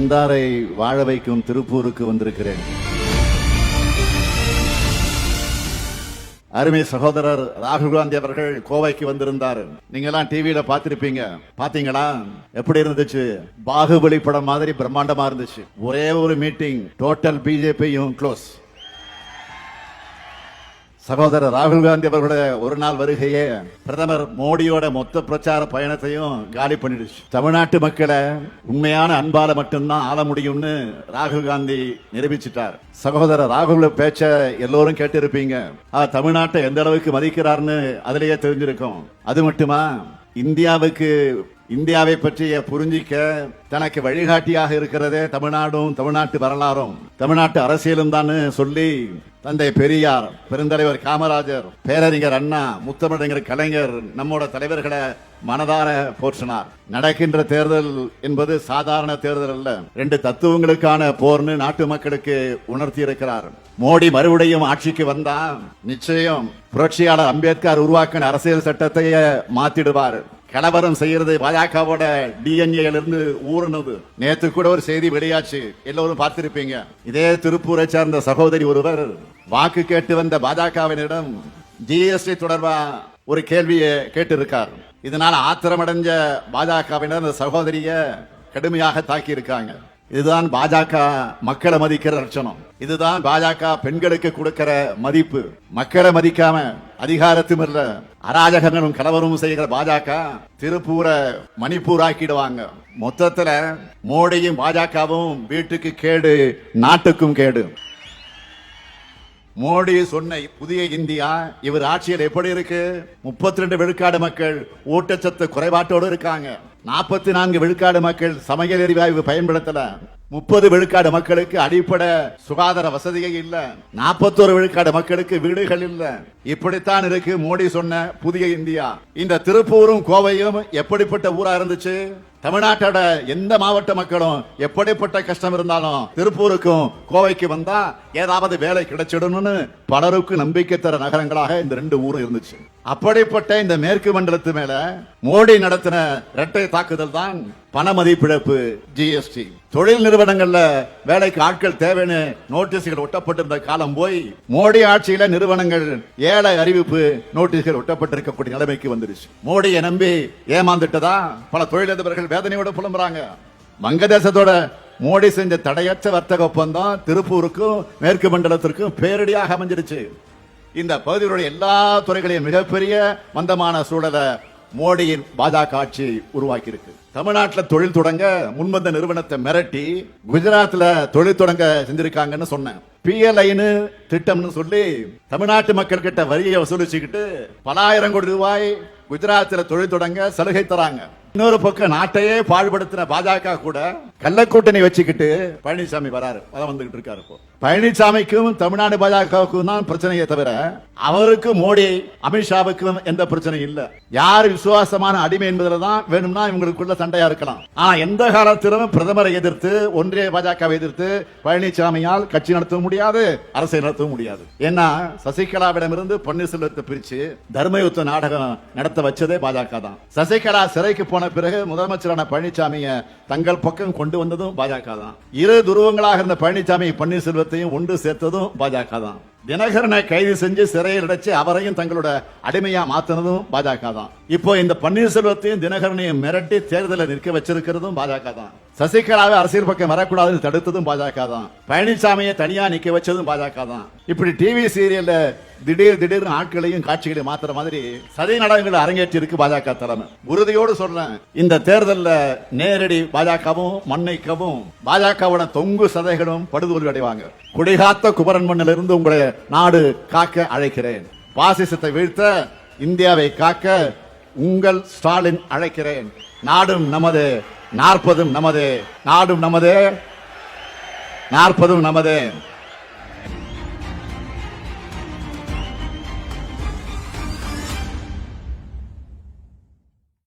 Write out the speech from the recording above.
வந்தாரை வாழ வைக்கும் திருப்பூருக்கு வந்திருக்கிறேன். அருமை சகோதரர் ராகுல் காந்தி அவர்கள் கோவைக்கு வந்திருந்தார். நீங்க எல்லாம் டிவியில பாத்திருப்பீங்க பாத்தீங்களா எப்படி இருந்துச்சு? பாகுபலி படம் மாதிரி பிரம்மாண்டமா இருந்துச்சு. ஒரே ஒரு மீட்டிங் டோட்டல் பிஜேபியும் க்ளோஸ் சகோதரர் ராகுல் காந்தி அவர்களுடைய ஒரு நாள் வருகையே பிரதமர் மோடியோட மொத்த பிரச்சார பயணத்தையும் காலி பண்ணிடுச்சு. தமிழ்நாட்டு மக்களை உண்மையான அன்பால மட்டும்தான் ஆள முடியும்னு ராகுல் காந்தி நிரூபிச்சிட்டார். சகோதரர் ராகுல் பேச்ச எல்லோரும் கேட்டிருப்பீங்க. தமிழ்நாட்டை எந்த அளவுக்கு மதிக்கிறார்னு அதிலேயே தெரிஞ்சிருக்கும். அது மட்டுமா? இந்தியாவுக்கு இந்தியாவை பற்றிய புரிஞ்சிக்க தனக்கு வழிகாட்டியாக இருக்கிறதே தமிழ்நாடும் தமிழ்நாட்டு வரலாறும். தமிழ்நாட்டு அரசியலும் தான் சொல்லி தந்தை பெரியார் பெருந்தலைவர் காமராஜர் பேரறிஞர் அண்ணா முத்தமிழறிஞர் கலைஞர் நம்மோட தலைவர்களை மனதார போற்றினார். நடக்கின்ற தேர்தல் என்பது சாதாரண தேர்தல் அல்ல. ரெண்டு தத்துவங்களுக்கான போர்னு நாட்டு மக்களுக்கு உணர்த்தி இருக்கிறார். மோடி மறுபடியும் ஆட்சிக்கு வந்தா நிச்சயம் புரட்சியாளர் அம்பேத்கர் உருவாக்கின அரசியல் சட்டத்தையே மாத்திடுவார். கலவரம் செய்யறது பாஜகவோட டிஎன்ஏலிருந்து இருந்து ஊறுனது நேத்து கூட ஒரு செய்தி வெளியாச்சு. எல்லோரும் பார்த்திருப்பீங்க. இதே திருப்பூரை சேர்ந்த சகோதரி ஒருவர் வாக்கு கேட்டு வந்த பாஜகவினரிடம் ஜிஎஸ்டி தொடர்பா ஒரு கேள்வியை கேட்டிருக்கார். இதனால் ஆத்திரமடைஞ்ச பாஜகவினர் அந்த சகோதரிய கடுமையாக தாக்கி இருக்காங்க இதுதான் பாஜக மக்களை மதிக்கிற லட்சணம். இதுதான் பாஜக பெண்களுக்கு கொடுக்கிற மதிப்பு. மக்களை மதிக்காம அதிகாரத்திமில்ல அராஜகங்களும் கலவரமும் செய்கிற பாஜக திருப்பூரை மணிப்பூர் ஆக்கிடுவாங்க மொத்தத்துல மோடியும் பாஜகவும் வீட்டுக்கு கேடு நாட்டுக்கும் கேடு. மோடி சொன்ன புதிய இந்தியா இவர் ஆட்சியில் எப்படி இருக்கு? முப்பத்தி ரெண்டு விழுக்காடு மக்கள் ஊட்டச்சத்து குறைபாட்டோடு இருக்காங்க. நாற்பத்தி நான்கு விழுக்காடு மக்கள் சமையல் எரிவாயு பயன்படுத்தல. முப்பது விழுக்காடு மக்களுக்கு அடிப்படை சுகாதார வசதியே இல்ல. நாற்பத்தோரு விழுக்காடு மக்களுக்கு வீடுகள் இல்ல. இப்படித்தான் இருக்கு மோடி சொன்ன புதிய இந்தியா. இந்த திருப்பூரும் கோவையும் எப்படிப்பட்ட ஊரா இருந்துச்சு? தமிழ்நாட்டோட எந்த மாவட்ட மக்களும் எப்படிப்பட்ட கஷ்டம் இருந்தாலும் திருப்பூருக்கும் கோவைக்கு வந்தா ஏதாவது வேலை கிடைச்சிடணும்னு பலருக்கு நம்பிக்கை தர நகரங்களாக இந்த ரெண்டு ஊரும் இருந்துச்சு. அப்படிப்பட்ட இந்த மேற்கு மண்டலத்து மேல மோடி நடத்தின இரட்டை தாக்குதல் தான் பண மதிப்பிழப்பு ஜிஎஸ்டி தொழில் நிறுவனங்கள்ல வேலைக்கு ஆட்கள் தேவைன்னு நோட்டீஸ்கள் ஒட்டப்பட்டிருந்த காலம் போய் மோடி ஆட்சியில நிறுவனங்கள் ஏழை அறிவிப்பு நோட்டீஸ்கள் ஒட்டப்பட்டிருக்கக்கூடிய நிலைமைக்கு வந்துருச்சு. மோடியை நம்பி ஏமாந்துட்டதா பல தொழிலதிபர்கள் வேதனையோட புலம்புறாங்க. வங்கதேசத்தோட மோடி செஞ்ச தடையற்ற வர்த்தக ஒப்பந்தம் திருப்பூருக்கும் மேற்கு மண்டலத்திற்கும் பேரடியாக அமைஞ்சிருச்சு. இந்த பகுதியிலுடைய எல்லா துறைகளையும் மிகப்பெரிய மந்தமான சூழலை மோடியின் பாஜக ஆட்சி உருவாக்கி இருக்கு தமிழ்நாட்டில் தொழில் தொடங்க முன்வந்த நிறுவனத்தை மிரட்டி குஜராத்ல தொழில் தொடங்க செஞ்சிருக்காங்கன்னு சொன்னேன். பிஎல்ஐன்னு திட்டம்னு சொல்லி தமிழ்நாட்டு மக்கள் கிட்ட வரியை வசூலிச்சுக்கிட்டு பலாயிரம் கோடி ரூபாய் குஜராத்தில் தொழில் தொடங்க சலுகை தராங்க. இன்னொரு பக்கம் நாட்டையே பாழ்படுத்தின பாஜக கூட கள்ளக்கூட்டணி வச்சுக்கிட்டு பழனிசாமி வராரு. வர வந்துகிட்டு இருக்காரு இப்போ. பழனிசாமிக்கும் தமிழ்நாடு பாஜகவுக்கும் தான் பிரச்சனையே தவிர அவருக்கும் மோடி அமித்ஷாவுக்கும் எந்த பிரச்சனையும் இல்ல. யார் விசுவாசமான அடிமை என்பதில் தான் வேணும்னா இவங்களுக்குள்ள சண்டையா இருக்கலாம். ஆனா எந்த காலத்திலும் பிரதமரை எதிர்த்து ஒன்றிய பாஜகவை எதிர்த்து பழனிசாமியால் கட்சி நடத்த முடியாது அரசை நடத்த முடியாது. ஏன்னா சசிகலாவிடமிருந்து பன்னீர்செல்வத்தை பிரிச்சு தர்மயுத்த நாடகம் நடத்த வச்சதே பாஜக தான். சசிகலா சிறைக்கு போன பிறகு முதலமைச்சரான பழனிசாமியை தங்கள் பக்கம் கொண்டு வந்ததும் பாஜக தான். இரு துருவங்களாக இருந்த பழனிசாமி பன்னீர்செல்வத்தையும் ஒன்று சேர்த்ததும் பாஜக தான். தினகரனை கைது செஞ்சு சிறையில் அடைச்சு அவரையும் தங்களோட அடிமையா மாத்தினதும் பாஜக தான். இப்போ இந்த பன்னீர்செல்வத்தையும் தினகரனையும் மிரட்டி தேர்தலில் நிற்க வச்சிருக்கிறதும் பாஜக தான். சசிகலாவை அரசியல் பக்கம் வரக்கூடாதுன்னு தடுத்ததும் பாஜக தான். பழனிசாமியை தனியா நிக்க வச்சதும் பாஜக தான். இப்படி டிவி சீரியல்ல திடீர் திடீர்னு ஆட்களையும் காட்சிகளையும் மாத்துற மாதிரி சதி நாடகங்களை அரங்கேற்றி இருக்கு பாஜக தலைமை. உறுதியோடு சொல்றேன் இந்த தேர்தலில் நேரடி பாஜகவும் மண்ணைக்கவும் பாஜகவோட தொங்கு சதைகளும் படுதோல்வி அடைவாங்க. குடிகாத்த குமரன் மண்ணில் இருந்து உங்களை நாடு காக்க அழைக்கிறேன். பாசிசத்தை வீழ்த்த இந்தியாவை காக்க உங்கள் ஸ்டாலின் அழைக்கிறேன். நாடும் நமது நாற்பதும் நமது நாடும் நமது நாற்பதும் நமது.